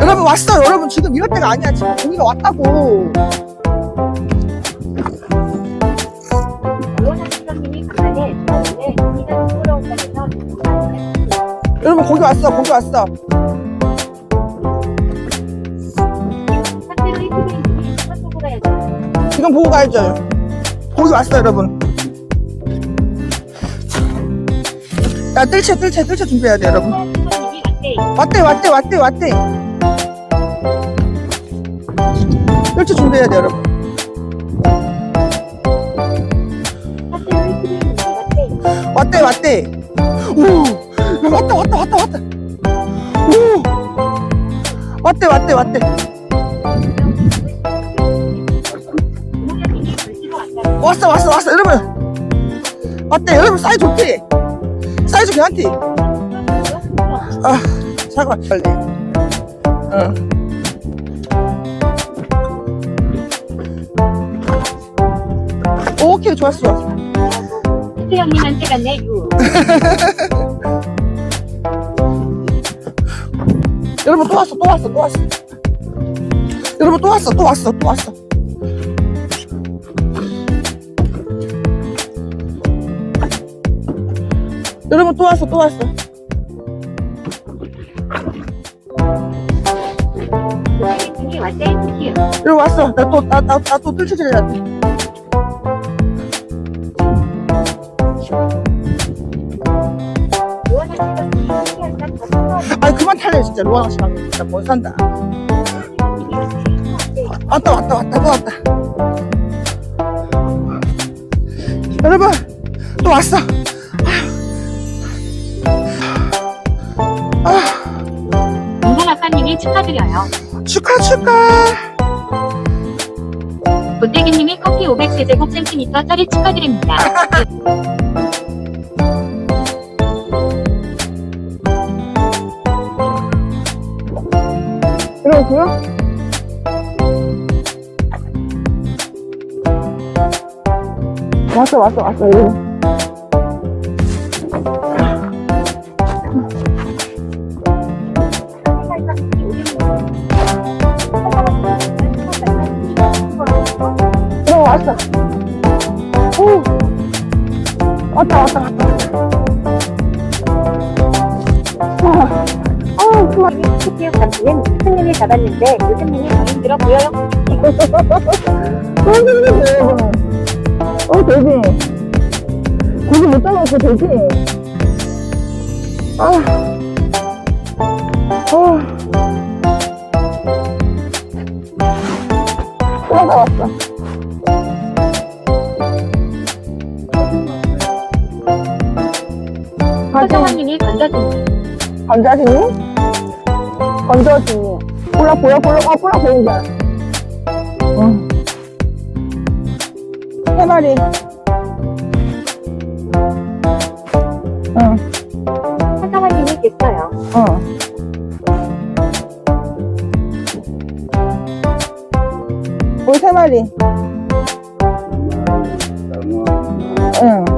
여러분 왔어. 여러분 지금 이럴 때가 아니야. 지금 고기가 왔다고. 여러분 고기 왔어. 고기 왔어. 지금 보고 가야죠. 고기 왔어 여러분. 야 뜰채 뜰채 뜰채 준비해야 돼 여러분 왔대. 왔대 왔대 왔대. 뜰채 준비해야 돼 여러분. 왔대. 왔대. 오 야, 왔다 왔다 왔다 왔다. 오 왔대 왔대 왔대. 왔어 왔어 왔어 여러분. 왔대 여러분 사이즈 좋지? 사이즈 괜찮지 아 잠깐만 빨리 응 오케이 좋았어 형님한테 갔네 유. 여러분 또 왔어 또 왔어 또 왔어. 여러분 또 왔어 또 왔어 또 왔어. 여러분 또 왔어 또 왔어 왔대. 유. 여러분 왔어 나 또 나 나 나또 사서 아니 그만 탈래 진짜 로아랑 씨랑 진짜 못 산다 왔다 왔다 왔다 또 왔다 여러분 또 왔어 은근 아빠님이 축하드려요. 축하 축하 본대기님이 커피 500세제곱 센티미터 짜리 축하드립니다. 여러분 보여? 왔어 왔어 왔어 여러 왔다 왔다 왔다 와. 어 좋아 스키업 감독님 스승님이 잡았는데 요즘님이 더 힘들어 보여요. 어, 힘들네. 어. 고기 못 잡았어, 되지. 아. 어. 또 잡았어. 건져지니? 건져지니? 콜라 보여 콜라 어 콜라 보인 줄 응. 세 마리. 응. 사과맛이 있겠어요. 어. 오세 마리. 음, 음, 음, 응.